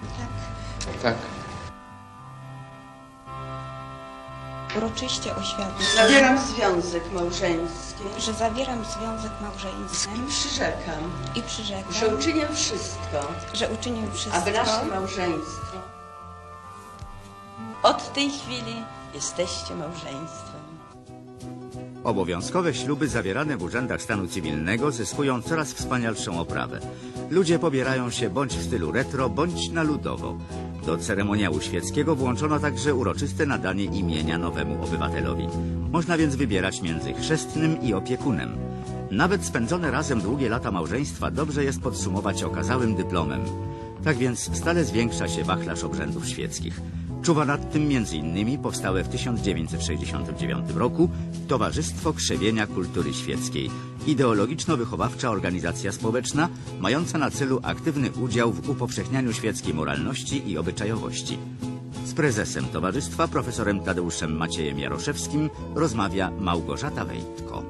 Tak. tak. Uroczyście oświadczam, Zawieram związek małżeński że zawieram związek małżeński i przyrzekam, i że uczynię wszystko, że uczynię aby nasze małżeństwo od tej chwili jesteście małżeństwem. Obowiązkowe śluby zawierane w urzędach stanu cywilnego zyskują coraz wspanialszą oprawę. Ludzie pobierają się bądź w stylu retro, bądź na ludowo. Do ceremoniału świeckiego włączono także uroczyste nadanie imienia nowemu obywatelowi. Można więc wybierać między chrzestnym i opiekunem. Nawet spędzone razem długie lata małżeństwa dobrze jest podsumować okazałym dyplomem. Tak więc stale zwiększa się wachlarz obrzędów świeckich. Czuwa nad tym m.in. powstałe w 1969 roku Towarzystwo Krzewienia Kultury Świeckiej, ideologiczno-wychowawcza organizacja społeczna mająca na celu aktywny udział w upowszechnianiu świeckiej moralności i obyczajowości. Z prezesem towarzystwa, profesorem Tadeuszem Maciejem Jaroszewskim, rozmawia Małgorzata Wejtko.